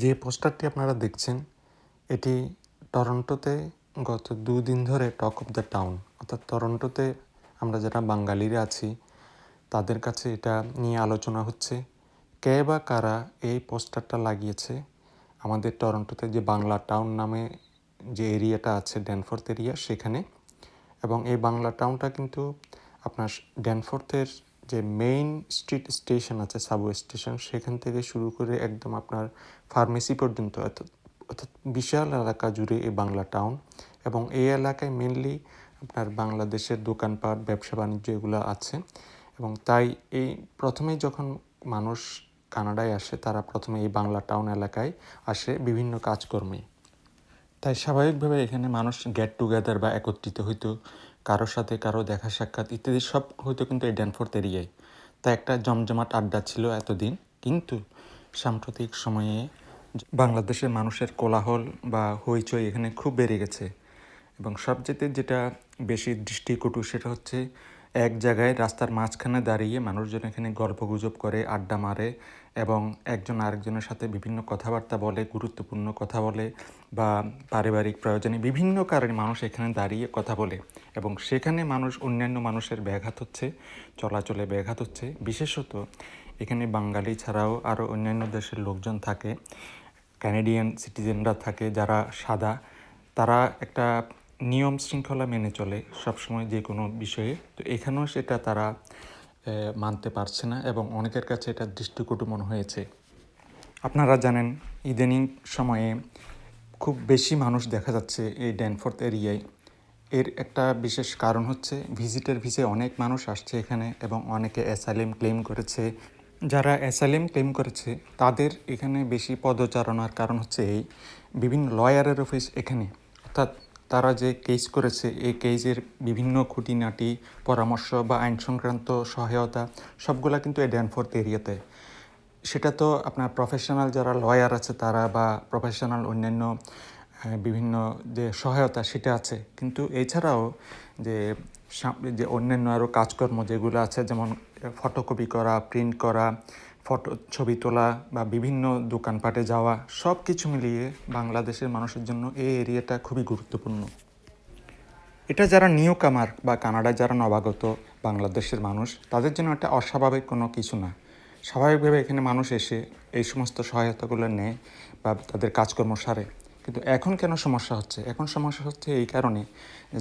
যে পোস্টারটি আপনারা দেখছেন, এটি টরন্টোতে গত দুদিন ধরে টক অফ দ্য টাউন, অর্থাৎ টরন্টোতে আমরা যারা বাঙালিরা আছি, তাদের কাছে এটা নিয়ে আলোচনা হচ্ছে, কে বা কারা এই পোস্টারটা লাগিয়েছে। আমাদের টরন্টোতে যে বাংলা টাউন নামে যে এরিয়াটা আছে, ড্যানফোর্থ এরিয়া সেখানে। এবং এই বাংলা টাউনটা কিন্তু আপনার ড্যানফোর্থের যে মেইন স্ট্রিট স্টেশন আছে সাবওয়ে স্টেশন সেখান থেকে শুরু করে একদম আপনার ফার্মেসি পর্যন্ত, অর্থাৎ বিশাল এলাকা জুড়ে এই বাংলা টাউন এবং এই এলাকায় মেনলি আপনার বাংলাদেশের দোকানপাট, ব্যবসা বাণিজ্য এগুলো আছে এবং তাই এই প্রথমেই যখন মানুষ কানাডায় আসে, তারা প্রথমে এই বাংলা টাউন এলাকায় আসে বিভিন্ন কাজকর্মে। তাই স্বাভাবিকভাবে এখানে মানুষ গেট টুগেদার বা একত্রিত হইতো। কারোর সাথে কারও দেখা সাক্ষাৎ ইত্যাদি সব হয়তো কিন্তু এই ড্যানফোর্থ এরিয়ায়। তা একটা জমজমাট আড্ডা ছিল এতদিন, কিন্তু সাম্প্রতিক সময়ে বাংলাদেশের মানুষের কোলাহল বা হইচই এখানে খুব বেড়ে গেছে। এবং সবচেয়ে যেটা বেশি দৃষ্টিকটু সেটা হচ্ছে এক জায়গায় রাস্তার মাঝখানে দাঁড়িয়ে মানুষজন এখানে গল্পগুজব করে, আড্ডা মারে এবং একজন আরেকজনের সাথে বিভিন্ন কথাবার্তা বলে, গুরুত্বপূর্ণ কথা বলে বা পারিবারিক প্রয়োজনে বিভিন্ন কারণে মানুষ এখানে দাঁড়িয়ে কথা বলে এবং সেখানে মানুষ, অন্যান্য মানুষের ব্যাঘাত হচ্ছে, চলাচলে ব্যাঘাত হচ্ছে। বিশেষত এখানে বাঙালি ছাড়াও আরও অন্যান্য দেশের লোকজন থাকে ক্যানেডিয়ান সিটিজেনরা থাকে যারা সাদা। তারা একটা নিয়ম শৃঙ্খলা মেনে চলে সবসময় যে কোনো বিষয়ে। তো এখানেও সেটা তারা মানতে পারছে না এবং অনেকের কাছে এটা দৃষ্টিকটু মনে হয়েছে। আপনারা জানেন, ইদানিং সময়ে খুব বেশি মানুষ দেখা যাচ্ছে এই ড্যানফোর্থ এরিয়ায়। এর একটা বিশেষ কারণ হচ্ছে, ভিজিটের ভিসে অনেক মানুষ আসছে এখানে এবং অনেকে অ্যাসাইলেম ক্লেম করেছে। যারা অ্যাসাইলেম ক্লেম করেছে, তাদের এখানে বেশি পদচারণার কারণ হচ্ছে এই। বিভিন্ন লয়ারের অফিস এখানে, অর্থাৎ তারা যে কেস করেছে, এই কেসের বিভিন্ন খুঁটিনাটি, পরামর্শ বা আইন সংক্রান্ত সহায়তা, সবগুলা কিন্তু এই ড্যানফোর্থ এরিয়াতে। সেটা তো আপনার প্রফেশনাল যারা লয়ার আছে তারা বা প্রফেশনাল অন্যান্য বিভিন্ন যে সহায়তা সেটা আছে। কিন্তু এছাড়াও যে যে অন্যান্য আরও কাজকর্ম যেগুলো আছে, যেমন ফটোকপি করা প্রিন্ট করা ফটো, ছবি তোলা বা বিভিন্ন দোকানপাটে যাওয়া সব কিছু মিলিয়ে বাংলাদেশের মানুষের জন্য এই এরিয়াটা খুবই গুরুত্বপূর্ণ। এটা যারা নিউ কামার বা কানাডায় যারা নবাগত বাংলাদেশের মানুষ, তাদের জন্য এটা অস্বাভাবিক কোনো কিছু না। স্বাভাবিকভাবে এখানে মানুষ এসে এই সমস্ত সহায়তাগুলো নেয় বা তাদের কাজকর্ম সারে। কিন্তু এখন কেন সমস্যা হচ্ছে? এখন সমস্যা হচ্ছে এই কারণে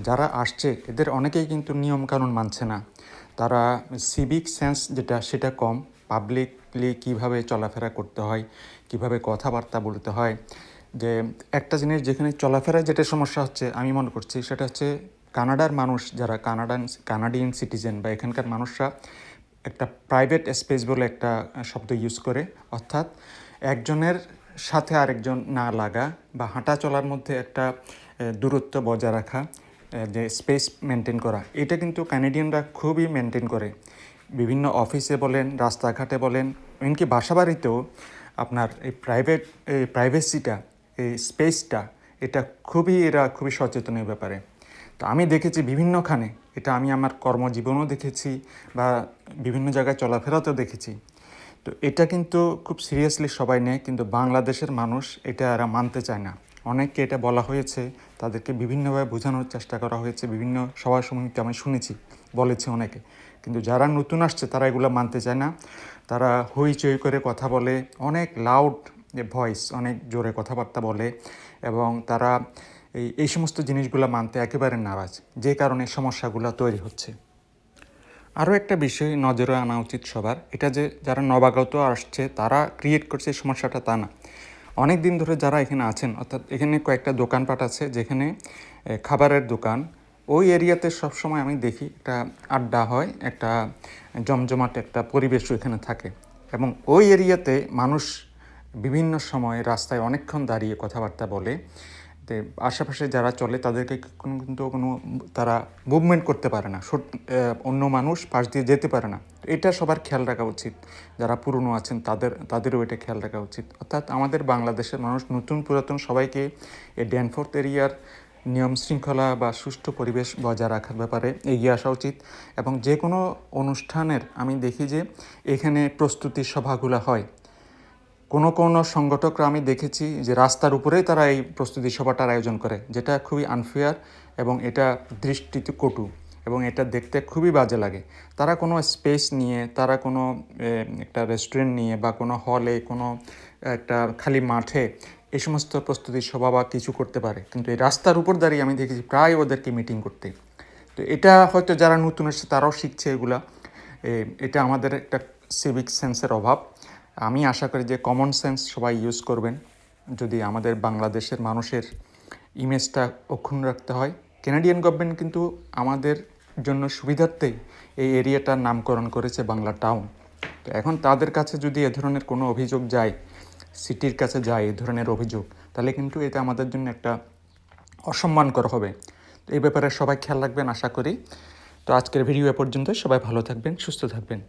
যারা আসছে, এদের অনেকেই কিন্তু নিয়মকানুন মানছে না। তারা সিভিক সেন্স যেটা, সেটা কম পাবলিকলি কীভাবে চলাফেরা করতে হয়, কীভাবে কথাবার্তা বলতে হয়, যে একটা জিনিস যেখানে চলাফেরায় যেটা সমস্যা হচ্ছে, আমি মনে করছি সেটা হচ্ছে কানাডার মানুষ যারা কানাডান, কানাডিয়ান সিটিজেন বা এখানকার মানুষরা একটা প্রাইভেট স্পেস বলে একটা শব্দ ইউজ করে, অর্থাৎ একজনের সাথে আরেকজন না লাগা বা হাঁটা চলার মধ্যে একটা দূরত্ব বজায় রাখা যে স্পেস মেনটেন করা, এটা কিন্তু কানাডিয়ানরা খুবই মেনটেন করে। বিভিন্ন অফিসে বলেন, রাস্তাঘাটে বলেন এমনকি বাসাবাড়িতেও আপনার এই প্রাইভেট এই প্রাইভেসিটা এই স্পেসটা এটা খুবই, এরা খুবই সচেতনের ব্যাপারে। তো আমি দেখেছি বিভিন্নখানে, এটা আমি আমার কর্মজীবনেও দেখেছি বা বিভিন্ন জায়গায় চলাফেরাতেও দেখেছি। তো এটা কিন্তু খুব সিরিয়াসলি সবাই নেয়, কিন্তু বাংলাদেশের মানুষ এটা এরা মানতে চায় না। অনেককে এটা বলা হয়েছে, তাদেরকে বিভিন্নভাবে বোঝানোর চেষ্টা করা হয়েছে, বিভিন্ন সভা সমিতিতে আমি শুনেছি, বলেছে অনেকে। কিন্তু যারা নতুন আসছে, তারা এগুলো মানতে চায় না। তারা হইচই করে কথা বলে, অনেক লাউড ভয়েস অনেক জোরে কথাবার্তা বলে এবং তারা এই এই সমস্ত জিনিসগুলো মানতে একেবারে নারাজ, যে কারণে সমস্যাগুলো তৈরি হচ্ছে। আরও একটা বিষয় নজরে আনা উচিত সবার, এটা যে যারা নবাগত আসছে, তারা ক্রিয়েট করছে সমস্যাটা তা না। অনেক দিন ধরে যারা এখানে আছেন, অর্থাৎ এখানে কয়েকটা দোকানপাট আছে, যেখানে খাবারের দোকান ওই এরিয়াতে সবসময় আমি দেখি একটা আড্ডা হয়, একটা জমজমাট একটা পরিবেশ এখানে থাকে। এবং ওই এরিয়াতে মানুষ বিভিন্ন সময় রাস্তায় অনেকক্ষণ দাঁড়িয়ে কথাবার্তা বলে। আশেপাশে যারা চলে তাদেরকে কোনো কিন্তু কোনো তারা মুভমেন্ট করতে পারে না। অন্য মানুষ পাশ দিয়ে যেতে পারে না। এটা সবার খেয়াল রাখা উচিত। যারা পুরনো আছেন তাদের, তাদেরও এটা খেয়াল রাখা উচিত। অর্থাৎ আমাদের বাংলাদেশের মানুষ নতুন পুরাতন সবাইকে এই ড্যানফোর্থ এরিয়ার নিয়ম শৃঙ্খলা বা সুষ্ঠু পরিবেশ বজায় রাখার ব্যাপারে এগিয়ে আসা উচিত এবং যে কোনো অনুষ্ঠানের আমি দেখি যে এখানে প্রস্তুতি সভাগুলো হয়। কোনো কোনো সংগঠকরা আমি দেখেছি যে রাস্তার উপরেই তারা এই প্রস্তুতি সভাটার আয়োজন করে, যেটা খুবই আনফেয়ার এবং এটা দৃষ্টিতে কটু এবং এটা দেখতে খুবই বাজে লাগে। তারা কোনো স্পেস নিয়ে, তারা কোনো একটা রেস্টুরেন্ট নিয়ে বা কোনো হলে কোনো, একটা খালি মাঠে এই সমস্ত প্রস্তুতি সভা বা কিছু করতে পারে। কিন্তু এই রাস্তার উপর দাঁড়িয়ে আমি দেখেছি প্রায় ওদেরকে মিটিং করতে। তো এটা হয়তো যারা নতুন এসেছে তারাও শিখছে এগুলা। এটা আমাদের একটা সিভিক সেন্সের অভাব। আমি আশা করি যে কমন সেন্স সবাই ইউজ করবেন। যদি আমাদের বাংলাদেশের মানুষের ইমেজটা অক্ষুণ্ণ রাখতে হয়। কেনাডিয়ান গভর্নমেন্ট কিন্তু আমাদের জন্য সুবিধার্থেই এই এরিয়াটার নামকরণ করেছে বাংলা টাউন তো এখন তাদের কাছে যদি এ ধরনের কোনো অভিযোগ যায় সিটির কাছে যায়, এই ধরনের অভিযোগ, তাহলে কিন্তু এটা আমাদের জন্য একটা অসম্মানকর হবে। তো এই ব্যাপারে সবাই খেয়াল রাখবেন, আশা করি। তো আজকের ভিডিও এ পর্যন্ত সবাই ভালো থাকবেন, সুস্থ থাকবেন।